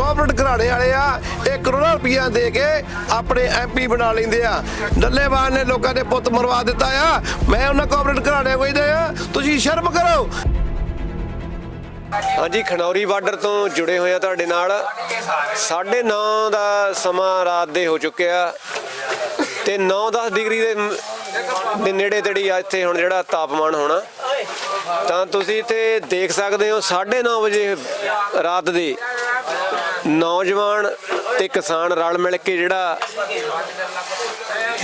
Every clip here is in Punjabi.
ਕੋਆਪਰੇਟ ਘਰਾਣੇ ਵਾਲੇ ਆ, ਇਹ ਕਰੋੜਾਂ ਰੁਪਈਆ ਦੇ ਕੇ ਆਪਣੇ ਐਮਪੀ ਬਣਾ ਲੈਂਦੇ ਆ। ਡੱਲੇਵਾਲ ਨੇ ਲੋਕਾਂ ਦੇ ਪੁੱਤ ਮਰਵਾ ਦਿੱਤਾ ਆ। ਮੈਂ ਉਹਨਾਂ ਕੋਆਪਰੇਟ ਘਰਾਣੇ ਕੋਈ ਆ। ਤੁਸੀਂ ਸ਼ਰਮ ਕਰੋ। ਹਾਂਜੀ, ਖਨੌਰੀ ਬਾਰਡਰ ਤੋਂ ਜੁੜੇ ਹੋਏ ਆ ਤੁਹਾਡੇ ਨਾਲ। 9:30 ਦਾ ਸਮਾਂ ਰਾਤ ਦੇ ਹੋ ਚੁੱਕਿਆ। ਤੇ 9-10 ਡਿਗਰੀ ਦੇ ਦੇ ਨੇੜੇ ਤੇੜੀ ਇੱਥੇ ਹੁਣ ਜਿਹੜਾ ਤਾਪਮਾਨ ਹੋਣਾ। ਤਾਂ ਤੁਸੀਂ ਇੱਥੇ ਦੇਖ ਸਕਦੇ ਹੋ 9:30 ਵਜੇ ਰਾਤ ਦੇ। ਨੌਜਵਾਨ ਤੇ ਕਿਸਾਨ ਰਲ ਮਿਲ ਕੇ ਜਿਹੜਾ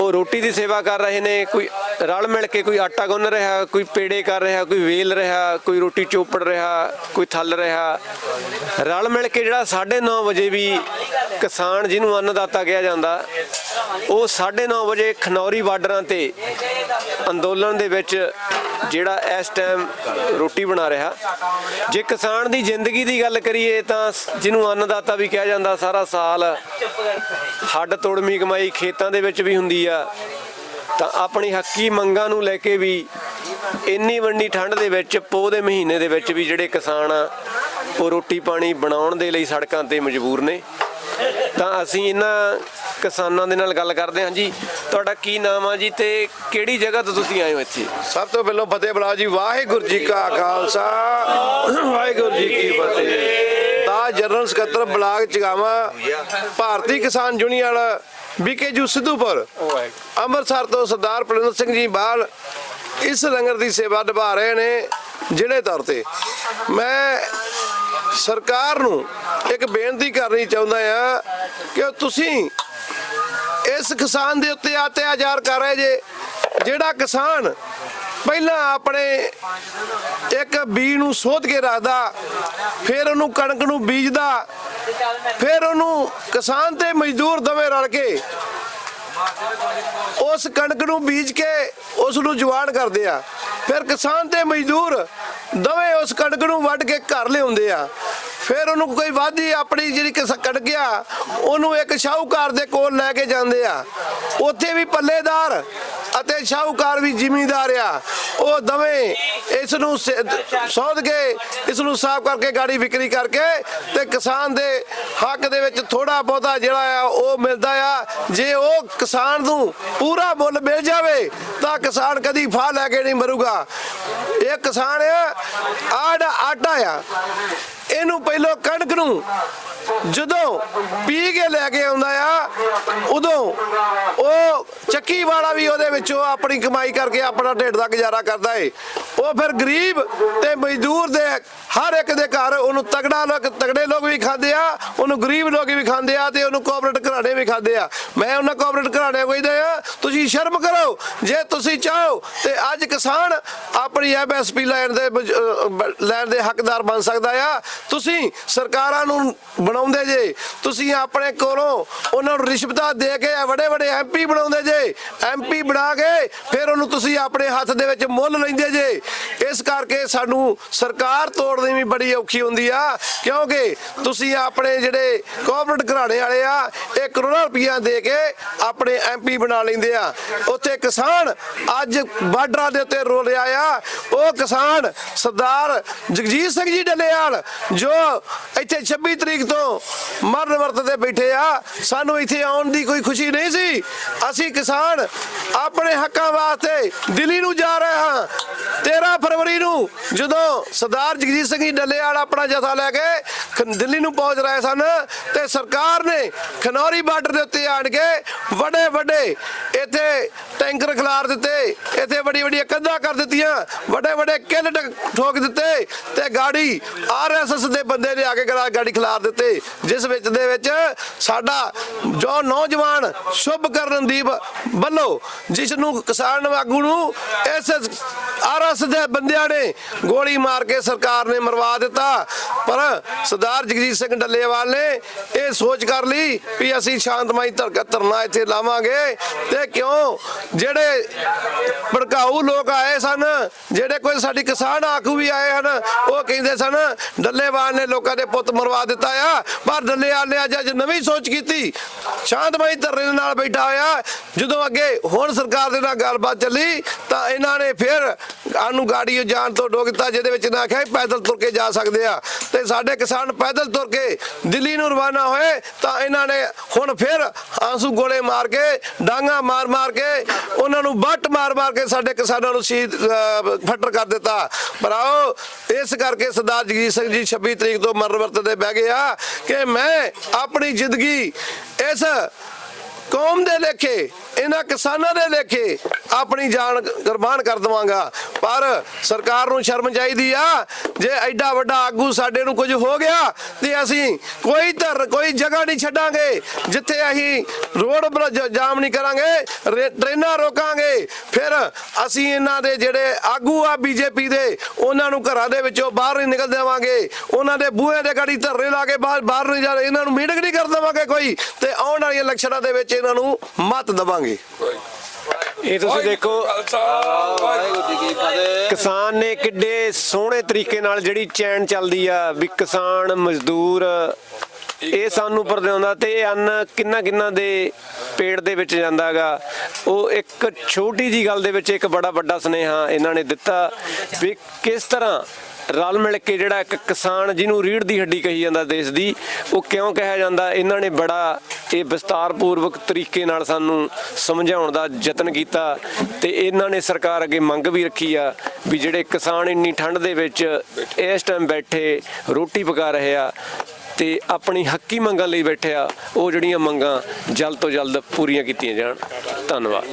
ਉਹ ਰੋਟੀ ਦੀ ਸੇਵਾ ਕਰ ਰਹੇ ਨੇ, ਕੋਈ ਰਲ ਮਿਲ ਕੇ ਕੋਈ ਆਟਾ ਗੁੰਨ ਰਿਹਾ, ਕੋਈ ਪੇੜੇ ਕਰ ਰਿਹਾ, ਕੋਈ ਵੇਲ ਰਿਹਾ, ਕੋਈ ਰੋਟੀ ਚੋਪੜ ਰਿਹਾ, ਕੋਈ ਥੱਲ ਰਿਹਾ। ਰਲ ਮਿਲ ਕੇ ਜਿਹੜਾ 9:30 ਵਜੇ ਵੀ ਕਿਸਾਨ ਜਿਹਨੂੰ ਅੰਨਦਾਤਾ ਕਿਹਾ ਜਾਂਦਾ, ਉਹ 9:30 ਵਜੇ ਖਨੌਰੀ ਬਾਰਡਰਾਂ ਤੇ ਅੰਦੋਲਨ ਦੇ ਵਿੱਚ ਜਿਹੜਾ ਇਸ ਟਾਈਮ ਰੋਟੀ ਬਣਾ ਰਿਹਾ, ਜੇ ਕਿਸਾਨ ਦੀ ਜ਼ਿੰਦਗੀ ਦੀ ਗੱਲ ਕਰੀਏ ਤਾਂ ਜਿਹਨੂੰ ਅੰਨਦਾਤਾ ਵੀ ਕਿਹਾ ਜਾਂਦਾ ਸਾਰਾ ਸਾਲ ਹੱਡ ਤੋੜਮੀ ਕਮਾਈ ਖੇਤਾਂ ਦੇ ਵਿੱਚ ਵੀ ਹੁੰਦੀ ਆ, ਤਾਂ ਆਪਣੀ ਹੱਕੀ ਮੰਗਾਂ ਨੂੰ ਲੈ ਕੇ ਵੀ ਇੰਨੀ ਵੱਡੀ ਠੰਡ ਦੇ ਵਿੱਚ, ਪੋਹ ਦੇ ਮਹੀਨੇ ਦੇ ਵਿੱਚ ਵੀ ਜਿਹੜੇ ਕਿਸਾਨ ਆ, ਉਹ ਰੋਟੀ ਪਾਣੀ ਬਣਾਉਣ ਦੇ ਲਈ ਸੜਕਾਂ ਤੇ ਮਜਬੂਰ ਨੇ। ਤਾਂ ਅਸੀਂ ਇਹਨਾਂ ਕਿਸਾਨਾਂ ਦੇ ਨਾਲ ਗੱਲ ਕਰਦੇ ਹਾਂ ਜੀ। ਤੁਹਾਡਾ ਕੀ ਨਾਮ ਆ ਜੀ ਤੇ ਕਿਹੜੀ ਜਗ੍ਹਾ ਤੋਂ ਤੁਸੀਂ ਆਏ ਹੋ ਇੱਥੇ? ਸਭ ਤੋਂ ਪਹਿਲਾਂ ਫਤਿਹ ਬੁਲਾਓ ਜੀ। ਵਾਹਿਗੁਰੂ ਜੀ ਕਾ ਖਾਲਸਾ। ਵਾਹਿਗੁਰੂ ਜੀ ਕੀ ਫਤਿਹ। ਦਾ ਜਨਰਲ ਸਕੱਤਰ ਬਲਾਕ ਚਗਾਵਾ, ਭਾਰਤੀ ਕਿਸਾਨ ਯੂਨੀਅਨ ਬੀਕੇ ਜੂ ਸਿੱਧੂਪੁਰ। ਅੰਮ੍ਰਿਤਸਰ ਤੋਂ ਸਰਦਾਰ ਪਲਵਿੰਦਰ ਸਿੰਘ ਜੀ ਬਾਲ ਇਸ ਲੰਗਰ ਦੀ ਸੇਵਾ ਨਿਭਾ ਰਹੇ ਨੇ, ਜਿਹੜੇ ਤੌਰ ਤੇ। ਮੈਂ ਸਰਕਾਰ ਨੂੰ ਇੱਕ ਬੇਨਤੀ ਕਰਨੀ ਚਾਹੁੰਦਾ ਆ ਕਿ ਤੁਸੀਂ ਇਸ ਕਿਸਾਨ ਦੇ ਉੱਤੇ ਅਤਿਆਚਾਰ ਕਰ ਰਹੇ ਜੇ। ਜਿਹੜਾ ਕਿਸਾਨ ਪਹਿਲਾਂ ਆਪਣੇ ਇੱਕ ਬੀ ਨੂੰ ਸੋਧ ਕੇ ਰੱਖਦਾ, ਫਿਰ ਉਹਨੂੰ ਕਣਕ ਨੂੰ ਬੀਜਦਾ, ਫਿਰ ਉਹਨੂੰ ਕਿਸਾਨ ਤੇ ਮਜ਼ਦੂਰ ਦੋਵੇਂ ਰਲ ਕੇ ਉਸ ਕਣਕ ਨੂੰ ਬੀਜ ਕੇ ਉਸ ਨੂੰ ਜਵਾਨ ਕਰਦੇ ਆ। ਫਿਰ ਕਿਸਾਨ ਤੇ ਮਜ਼ਦੂਰ ਦੋਵੇਂ ਉਸ ਕਣਕ ਨੂੰ ਵੱਢ ਕੇ ਘਰ ਲਿਆਉਂਦੇ ਆ। ਫਿਰ ਉਹਨੂੰ ਕੋਈ ਵਾਧੀ ਆਪਣੀ ਜਿਹੜੀ ਕਿਸ ਕਣਕ ਆ, ਉਹਨੂੰ ਇੱਕ ਸ਼ਾਹੂਕਾਰ ਦੇ ਕੋਲ ਲੈ ਕੇ ਜਾਂਦੇ ਆ। ਉੱਥੇ ਵੀ ਪੱਲੇਦਾਰ ਅਤੇ ਸ਼ਾਹੂਕਾਰ ਵੀ ਜ਼ਿਮੀਂਦਾਰ ਆ। ਉਹ ਦਵੇਂ ਇਸ ਨੂੰ ਸ- ਕੇ ਇਸ ਨੂੰ ਸਾਫ਼ ਕਰਕੇ ਗਾੜੀ ਵਿਕਰੀ ਕਰਕੇ ਤੇ ਕਿਸਾਨ ਦੇ ਹੱਕ ਦੇ ਵਿੱਚ ਥੋੜਾ ਬਹੁਤਾ ਜਿਹੜਾ ਆ ਉਹ ਮਿਲਦਾ ਆ। ਜੇ ਉਹ ਕਿਸਾਨ ਨੂੰ ਪੂਰਾ ਮੁੱਲ ਮਿਲ ਜਾਵੇ ਤਾਂ ਕਿਸਾਨ ਕਦੀ ਫਾਹ ਲੈ ਕੇ ਨਹੀਂ ਮਰੂਗਾ। ਇਹ ਕਿਸਾਨ ਆੜ ਆਟਾ ਆ। ਇਹਨੂੰ ਪਹਿਲਾਂ ਕਣਕ ਨੂੰ ਜਦੋਂ ਪੀ ਕੇ ਲੈ ਕੇ ਆਉਂਦਾ ਆ, ਉਦੋਂ ਉਹ ਚੱਕੀ ਵਾਲਾ ਵੀ ਉਹਦੇ ਵਿੱਚੋਂ ਆਪਣੀ ਕਮਾਈ ਕਰਕੇ ਆਪਣਾ ਢਿੱਡ ਦਾ ਗੁਜ਼ਾਰਾ ਕਰਦਾ ਏ। ਉਹ ਫਿਰ ਗਰੀਬ ਤੇ ਮਜ਼ਦੂਰ ਦੇ ਹਰ ਇੱਕ ਦੇ ਘਰ ਉਹਨੂੰ ਤਗੜਾ ਲੋਕ, ਤਗੜੇ ਲੋਕ ਵੀ ਖਾਂਦੇ ਆ, ਉਹਨੂੰ ਗਰੀਬ ਲੋਕ ਵੀ ਖਾਂਦੇ ਆ ਤੇ ਉਹਨੂੰ ਕੋਆਪਰੇਟ ਘਰਾਣੇ ਵੀ ਖਾਂਦੇ ਆ। ਮੈਂ ਉਹਨਾਂ ਕੋਆਪਰੇਟ ਘਰਾਣੇ ਕਹਿੰਦੇ ਆ। ਤੁਸੀਂ ਸ਼ਰਮ ਕਰੋ, ਜੇ ਤੁਸੀਂ ਚਾਹੋ ਤੇ ਅੱਜ ਕਿਸਾਨ ਆਪਣੀ ਐਮਐਸਪੀ ਲੈਣ ਦੇ ਲੈਣ ਦੇ ਹੱਕਦਾਰ ਬਣ ਸਕਦਾ ਆ। ਤੁਸੀਂ ਸਰਕਾਰਾਂ ਨੂੰ ਬਣਾਉਂਦੇ ਜੇ। ਤੁਸੀਂ ਆਪਣੇ ਕੋਲੋਂ ਉਹਨਾਂ ਨੂੰ ਰਿਸ਼ਵਤਾਂ ਦੇ ਕੇ ਵੱਡੇ ਵੱਡੇ ਐਮਪੀ ਬਣਾਉਂਦੇ ਜੇ। ਐਮਪੀ ਬਣਾ ਕੇ ਫਿਰ ਉਹਨੂੰ ਤੁਸੀਂ ਆਪਣੇ ਹੱਥ ਦੇ ਵਿੱਚ ਮੁੱਲ ਲੈਂਦੇ ਜੇ। ਇਸ ਕਰਕੇ ਸਾਨੂੰ ਸਰਕਾਰ ਤੋੜਨੀ ਵੀ ਬੜੀ ਔਖੀ ਹੁੰਦੀ ਆ। ਕਿਉਂਕਿ ਤੁਸੀਂ ਆਪਣੇ ਜਿਹੜੇ ਕੋਆਪਰੇਟ ਘਰਾਣੇ ਵਾਲੇ ਆ, ਇਹ ਕਰੋੜਾਂ ਰੁਪਈਆ ਦੇ ਕੇ ਆਪਣੇ ਐਮਪੀ ਬਣਾ ਲੈਂਦੇ ਆ। ਉੱਥੇ ਕਿਸਾਨ ਅੱਜ ਬਾਰਡਰਾਂ ਦੇ ਉੱਤੇ ਰੋ ਰਿਹਾ ਆ। ਉਹ ਕਿਸਾਨ ਸਰਦਾਰ ਜਗਜੀਤ ਸਿੰਘ ਜੀ ਡੱਲੇਵਾਲ, ਜੋ ਇੱਥੇ 26 ਤਰੀਕ ਤੋਂ ਮਰਨ ਵਰਤਦੇ ਬੈਠੇ ਆ। ਸਾਨੂੰ ਇੱਥੇ ਆਉਣ ਦੀ ਕੋਈ ਖੁਸ਼ੀ ਨਹੀਂ ਸੀ। ਅਸੀਂ ਕਿਸਾਨ ਆਪਣੇ ਹੱਕਾਂ ਵਾਸਤੇ ਦਿੱਲੀ ਨੂੰ ਜਾ ਰਹੇ ਹਾਂ। 13 ਫਰਵਰੀ ਨੂੰ ਜਦੋਂ ਸਰਦਾਰ ਜਗਜੀਤ ਸਿੰਘ ਜੀ ਡੱਲੇਵਾਲ ਆਪਣਾ ਜਥਾ ਲੈ ਕੇ ਦਿੱਲੀ ਨੂੰ ਪਹੁੰਚ ਰਹੇ ਸਨ, ਤੇ ਸਰਕਾਰ ਨੇ ਖਨੌਰੀ ਬਾਰਡਰ ਦੇ ਉੱਤੇ ਆਣ ਕੇ ਵੱਡੇ ਵੱਡੇ ਇੱਥੇ ਟੈਂਕਰ ਖਿਲਾਰ ਦਿੱਤੇ, ਇੱਥੇ ਵੱਡੀ ਵੱਡੀਆਂ ਕੰਧਾਂ ਕਰ ਦਿੱਤੀਆਂ, ਵੱਡੇ ਵੱਡੇ ਕਿੱਲ ਠੋਕ ਦਿੱਤੇ, ਤੇ ਗਾੜੀ ਆਰਐਸਐਸ ਦੇ ਬੰਦੇ ਨੇ ਆ ਕੇ ਗਲਾ- ਗਾੜੀ ਖਿਲਾਰ ਦਿੱਤੇ। ਜਿਸ ਵਿੱਚ ਦੇ ਵਿੱਚ ਸਾਡਾ ਜੋ ਨੌਜਵਾਨ ਸ਼ੁਭ ਕਰਨਦੀਪ ਬੱਲੋ ਜਿਸ ਨੂੰ ਕਿਸਾਨ ਆਗੂ ਨੂੰ ਇਸ ਆਰਐਸ ਦੇ ਬੰਦਿਆਂ ਨੇ ਗੋਲੀ ਮਾਰ ਕੇ ਸਰਕਾਰ ਨੇ ਮਰਵਾ ਦਿੱਤਾ। ਪਰ ਸਰਦਾਰ ਜਗਜੀਤ ਸਿੰਘ ਡੱਲੇਵਾਲ ਨੇ ਇਹ ਸੋਚ ਕਰ ਲਈ ਵੀ ਅਸੀਂ ਸ਼ਾਂਤਮਈ ਧਰਕਾ ਧਰਨਾ ਇੱਥੇ ਲਾਵਾਂਗੇ ਤੇ ਕਿਉਂ? ਜਿਹੜੇ ਭੜਕਾਊ ਲੋਕ ਆਏ ਸਨ, ਜਿਹੜੇ ਕੋਈ ਸਾਡੀ ਕਿਸਾਨ ਆਗੂ ਵੀ ਆਏ ਹਨ, ਉਹ ਕਹਿੰਦੇ ਸਨ, ਡੱਲੇਵਾਲ ਨੇ ਲੋਕਾਂ ਦੇ ਪੁੱਤ ਮਰਵਾ ਦਿੱਤਾ ਆ। ਪਰ ਡੱਲੇਵਾਲ ਨੇ ਅੱਜ ਅੱਜ ਨਵੀਂ ਸੋਚ ਕੀਤੀ। ਸ਼ਾਂਤਮਈ ਧਰਨੇ ਦੇ ਨਾਲ ਬੈਠਾ ਹੋਇਆ। ਜਦੋਂ ਅੱਗੇ ਹੁਣ ਸਰਕਾਰ ਦੇ ਨਾਲ ਗੱਲਬਾਤ ਚੱਲੀ ਤਾਂ ਇਹਨਾਂ ਨੇ ਫਿਰ ਸਾਨੂੰ ਗਾੜੀ ਜਾਣ ਤੋਂ ਰੋਕ ਜਿਹਦੇ ਵਿੱਚ ਇਹਨਾਂ ਆਖਿਆ ਪੈਦਲ ਤੁਰ ਕੇ ਜਾ ਸਕਦੇ ਆ। ਤੇ ਸਾਡੇ ਕਿਸਾਨ ਪੈਦਲ ਤੁਰ ਕੇ ਦਿੱਲੀ ਨੂੰ ਰਵਾਨਾ ਹੋਏ ਤਾਂ ਇਹਨਾਂ ਨੇ ਹੁਣ ਫਿਰ ਆਂਸੂ ਗੋਲੇ ਮਾਰ ਕੇ ਡਾਂਗਾ ਮਾਰ ਮਾਰ ਕੇ ਉਹਨਾਂ ਨੂੰ ਬੱਟ ਮਾਰ ਮਾਰ ਕੇ ਸਾਡੇ ਕਿਸਾਨਾਂ ਨੂੰ ਸ਼ਹੀਦ ਅਹ, ਫੱਟਰ ਕਰ ਦਿੱਤਾ। ਭਰਾਓ ਇਸ ਕਰਕੇ ਸਰਦਾਰ ਜਗਜੀਤ ਸਿੰਘ ਜੀ 26 ਤਰੀਕ ਤੋਂ ਮਰਨ ਵਰਤ ਤੇ ਬਹਿ ਗਏ ਆ। ਕਿ ਮੈਂ ਆਪਣੀ ਜ਼ਿੰਦਗੀ ਇਸ ਕੌਮ ਦੇ ਲੇਖੇ ਇਹਨਾਂ ਕਿਸਾਨਾਂ ਦੇ ਲੇਖੇ ਆਪਣੀ ਜਾਨ ਕੁਰਬਾਨ ਕਰ ਦਵਾਂਗਾ। ਪਰ ਸਰਕਾਰ ਨੂੰ ਸ਼ਰਮ ਚਾਹੀਦੀ ਆ, ਜੇ ਐਡਾ ਵੱਡਾ ਆਗੂ ਸਾਡੇ ਨੂੰ ਕੁਝ ਹੋ ਗਿਆ, ਤੇ ਅਸੀਂ ਕੋਈ ਧਰ, ਕੋਈ ਜਗ੍ਹਾ ਨਹੀਂ ਛੱਡਾਂਗੇ, ਜਿੱਥੇ ਅਸੀਂ ਰੋਡ ਜਾਮ ਨਹੀਂ ਕਰਾਂਗੇ, ਰੇ- ਟ੍ਰੇਨਾਂ ਰੋਕਾਂਗੇ। ਫਿਰ ਅਸੀਂ ਇਹਨਾਂ ਦੇ ਜਿਹੜੇ ਆਗੂ ਆ ਬੀਜੇਪੀ ਦੇ, ਉਹਨਾਂ ਨੂੰ ਘਰਾਂ ਦੇ ਵਿੱਚੋਂ ਬਾਹਰ ਨਹੀਂ ਨਿਕਲ ਦੇਵਾਂਗੇ। ਉਹਨਾਂ ਦੇ ਬੂਹੇ ਦੇ ਗਾੜੀ ਧਰਨੇ ਲਾ ਕੇ ਬਾਹਰ ਬਾਹਰ ਨਹੀਂ ਜਾ ਇਹਨਾਂ ਨੂੰ ਮੀਟਿੰਗ ਨਹੀਂ ਕਰ ਦੇਵਾਂਗੇ ਕੋਈ। ਤੇ ਆਉਣ ਵਾਲੀਆਂ ਇਲੈਕਸ਼ਨਾਂ ਦੇ ਵਿੱਚ ਇਹਨਾਂ ਨੂੰ ਮਤ ਦੇਵਾਂਗੇ। ਇਹ ਤੁਸੀਂ ਦੇਖੋ ਕਿਸਾਨ ਨੇ ਕਿੱਡੇ ਸੋਹਣੇ ਤਰੀਕੇ ਨਾਲ ਜਿਹੜੀ ਚੈਨ ਚੱਲਦੀ ਆ ਵੀ ਕਿਸਾਨ ਮਜ਼ਦੂਰ ਇਹ ਸਾਨੂੰ ਪਰਦਿਆਉਂਦਾ ਤੇ ਇਹ ਅੰਨ ਕਿੰਨਾ ਕਿੰਨਾ ਦੇ ਪੇੜ ਦੇ ਵਿੱਚ ਜਾਂਦਾਗਾ। ਉਹ ਇੱਕ ਛੋਟੀ ਜੀ ਗੱਲ ਦੇ ਵਿੱਚ ਇੱਕ ਬੜਾ ਵੱਡਾ ਸੁਨੇਹਾ ਇਹਨਾਂ ਨੇ ਦਿੱਤਾ ਵੀ ਕਿਸ ਤਰ੍ਹਾਂ ਰਲ ਮਿਲ ਕੇ ਜਿਹੜਾ ਇੱਕ ਕਿਸਾਨ ਜਿਹਨੂੰ ਰੀੜ ਦੀ ਹੱਡੀ ਕਹੀ ਜਾਂਦਾ ਦੇਸ਼ ਦੀ, ਉਹ ਕਿਉਂ ਕਿਹਾ ਜਾਂਦਾ? ਇਹਨਾਂ ਨੇ ਬੜਾ ਇਹ ਵਿਸਤਾਰਪੂਰਵਕ ਤਰੀਕੇ ਨਾਲ ਸਾਨੂੰ ਸਮਝਾਉਣ ਦਾ ਯਤਨ ਕੀਤਾ ਤੇ ਇਹਨਾਂ ਨੇ ਸਰਕਾਰ ਅੱਗੇ ਮੰਗ ਵੀ ਰੱਖੀ ਆ ਵੀ ਜਿਹੜੇ ਕਿਸਾਨ ਇੰਨੀ ਠੰਡ ਦੇ ਵਿੱਚ ਇਸ ਟਾਈਮ ਬੈਠੇ ਰੋਟੀ ਪਕਾ ਰਹੇ ਆ ਤੇ ਆਪਣੀ ਹੱਕੀ ਮੰਗਾਂ ਲਈ ਬੈਠੇ ਆ, ਉਹ ਜਿਹੜੀਆਂ ਮੰਗਾਂ ਜਲਦ ਤੋਂ ਜਲਦ ਪੂਰੀਆਂ ਕੀਤੀਆਂ ਜਾਣ। ਧੰਨਵਾਦ।